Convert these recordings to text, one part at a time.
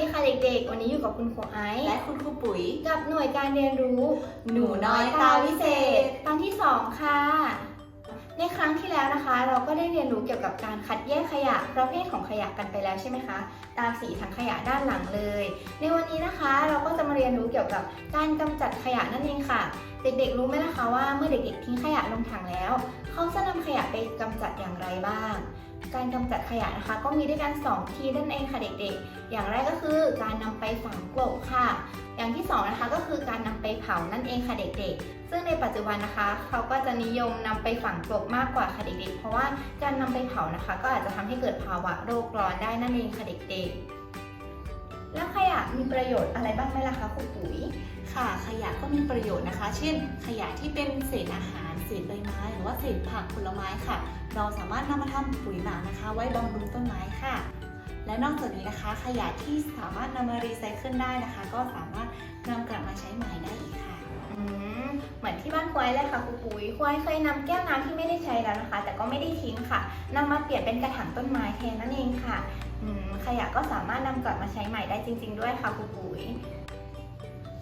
วัสดีค่ะเด็กๆ วันนี้อยู่กับคุณครูไอซ์และคุณครูปุ๋ย กับหน่วยการเรียนรู้ หนูน้อยตาวิเศษ ตอนที่2ค่ะ ในครั้งที่แล้วนะคะ เราก็ได้เรียนรู้เกี่ยวกับการคัดแยกขยะประเภทของขยะกันไปแล้วใช่ไหมคะ ตามสีถังขยะด้านหลังเลย ในวันนี้นะคะ เราก็จะมาเรียนรู้เกี่ยวกับการกำจัดขยะนั่นเองค่ะ เด็กๆรู้ไหมนะคะว่าเมื่อเด็กๆทิ้งขยะลงถังแล้ว เขาจะนำขยะไปกำจัดอย่างไรบ้าง การกำจัดขยะนะคะ ก็มีด้วยกัน2ทีนั่นเองค่ะเด็กๆ อย่างแรกก็คือการนำไปฝังกลบค่ะ อย่างที่สองนะคะก็คือการนำไปเผานั่นเองค่ะเด็กๆ ซึ่งในปัจจุบันนะคะเขาก็จะนิยมนำไปฝังกลบมากกว่าค่ะเด็กๆ เพราะว่าการนำไปเผานะคะ ก็อาจจะทำให้เกิดภาวะโรคร้อนได้นั่นเองค่ะเด็กๆแล้วขยะมีประโยชน์อะไรบ้างไหมล่ะคะคุณปุ๋ย ค่ะ ขยะก็มีประโยชน์นะคะ เช่น ขยะที่เป็นเศษอาหาร เศษใบไม้ หรือว่าเศษผักผลไม้ค่ะ เราสามารถนำมาทำปุ๋ยหมักนะคะ ไว้บำรุงต้นไม้ค่ะ และนอกจากนี้นะคะ ขยะที่สามารถนำมารีไซเคิลได้นะคะ ก็สามารถนำกลับมาใช้ใหม่ได้อีกค่ะอืมเหมือนที่บ้านควายเลยค่ะครูปุ๋ยควายเคยนำแก้วน้ำที่ไม่ได้ใช้แล้วนะคะ แต่ก็ไม่ได้ทิ้งค่ะนำมาเปลี่ยนเป็นกระถางต้นไม้แทนนั่นเองค่ะอืมขยะก็สามารถนำกลับมาใช้ใหม่ได้จริง ๆ ด้วยค่ะครูปุ๋ย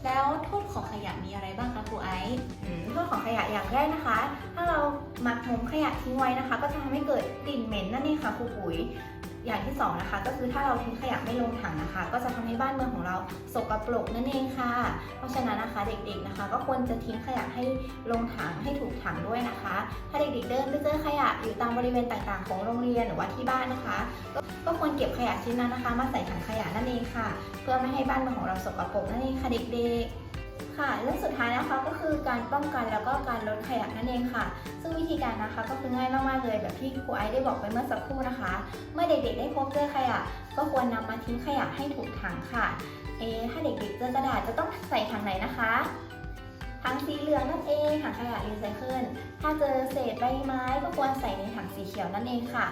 แล้วโทษของขยะมีอะไรบ้างคะครูไอซ์อืมโทษของขยะอย่างแรกนะคะ ถ้าเราหมักหมมขยะทิ้งไว้นะคะ ก็จะทำให้เกิดกลิ่นเหม็นนั่นเองค่ะครูปุ๋ย อย่างที่สองนะคะก็คือถ้าเราทิ้งขยะไม่ลงถังนะคะ ก็จะทำให้บ้านเมืองของเราสกปรกนั่นเองค่ะ เพราะฉะนั้นนะคะเด็กๆนะคะ ก็ควรจะทิ้งขยะให้ลงถังให้ถูกถังด้วยนะคะ ถ้าเด็กๆเดินไปเจอขยะอยู่ตามบริเวณต่างๆ ของโรงเรียนหรือว่าที่บ้านนะคะ ก็ก็ควรเก็บขยะชิ้นนั้นนะคะ มาใส่ถังขยะนั่นเองค่ะ เพื่อไม่ให้บ้านเมืองของเราสกปรกนั่นเองค่ะเด็กๆ ค่ะเรื่องสุดท้ายนะคะก็คือการป้องกันแล้วก็การลดขยะนั่นเองค่ะ ซึ่งวิธีการนะคะก็คือง่ายมากๆเลยแบบที่ครูไอซ์ได้บอกไปเมื่อสักครู่นะคะ เมื่อเด็กๆได้พบเจอขยะ ก็ควรนำมาทิ้งขยะให้ถูกถังค่ะเอถ้าเด็กๆเจอกระดาษจะต้องใส่ถังไหนนะคะถังสีเหลืองนั่นเองถังขยะรีไซเคิลถ้าเจอเศษใบไม้ก็ควรใส่ในถังสีเขียวนั่นเองค่ะ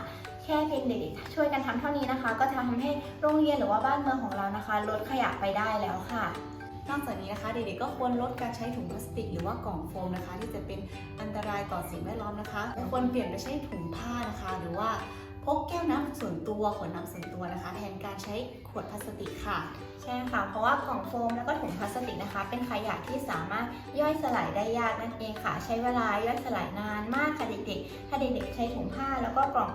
แค่เพียงเด็กๆช่วยกันทำเท่านี้นะคะ ก็จะทำให้โรงเรียนหรือว่าบ้านเมืองของเรานะคะ ลดขยะไปได้แล้วค่ะ นอกจากนี้นะคะเด็กๆก็ควรลดการใช้ถุงพลาสติก หรือว่ากล่องโฟมนะคะ ที่จะเป็นอันตรายต่อสิ่งแวดล้อมนะคะควรเปลี่ยนไปใช้ถุงผ้านะคะ หรือว่าพกแก้วน้ำส่วนตัวขวดน้ำส่วนตัวนะคะ แทนการใช้ขวดพลาสติกค่ะ ใช่ค่ะ เพราะว่ากล่องโฟมแล้วก็ถุงพลาสติกนะคะ เป็นขยะที่สามารถย่อยสลายได้ยากนั่นเองค่ะ ใช้เวลาย่อยสลายนานมากค่ะเด็กๆ ถ้าเด็กๆใช้ถุงผ้าแล้วก็กล่อง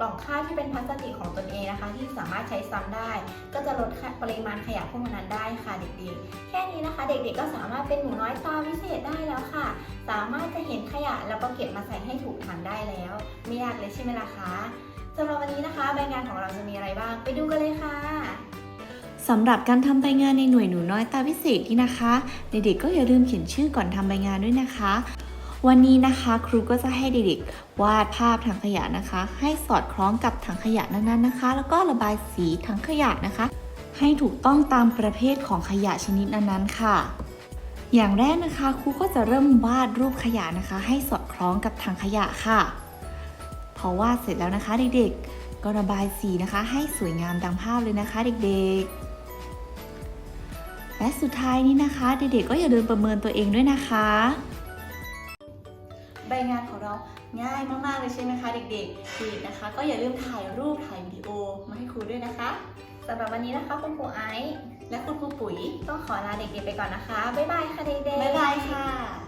กล่องข้าวที่เป็นพลาสติกของตนเองนะคะ ที่สามารถใช้ซ้ำได้ ก็จะลดปริมาณขยะพวกนั้นได้ค่ะเด็กๆ แค่นี้นะคะ เด็กๆก็สามารถเป็นหนูน้อยตาวิเศษได้แล้วค่ะ สามารถจะเห็นขยะแล้วก็เก็บมาใส่ให้ถูกถังได้แล้วไม่ยากเลยใช่ไหมล่ะคะสำหรับวันนี้นะคะใบงานของเราจะมีอะไรบ้าง ไปดูกันเลยค่ะสำหรับการทำใบงานในหน่วยหนูน้อยตาพิเศษนี่นะคะ เด็กๆก็อย่าลืมเขียนชื่อก่อนทำใบงานด้วยนะคะ วันนี้นะคะครูก็จะให้เด็กๆวาดภาพถังขยะนะคะ ให้สอดคล้องกับถังขยะนั้นๆนะคะ แล้วก็ระบายสีถังขยะนะคะ ให้ถูกต้องตามประเภทของขยะชนิดนั้นๆ ค่ะ อย่างแรกนะคะครูก็จะเริ่มวาดรูปขยะนะคะ ให้สอดคล้องกับถังขยะค่ะ พอวาดเสร็จแล้วนะคะเด็กๆก็ระบายสีนะคะ ให้สวยงามดังภาพเลยนะคะ เด็กๆและสุดท้ายนี้นะคะ เด็กๆก็อย่าลืมประเมินตัวเองด้วยนะคะ ใบงานของเราง่ายมากๆเลยใช่ไหมคะเด็กๆที่นะคะ ก็อย่าลืมถ่ายรูปถ่ายวิดีโอมาให้ครูด้วยนะคะสำหรับวันนี้นะคะคุณครูไอซ์และคุณครูปุ๋ยต้องขอลาเด็กๆไปก่อนนะคะ บ๊ายบายค่ะเด็กๆ บ๊ายบายค่ะ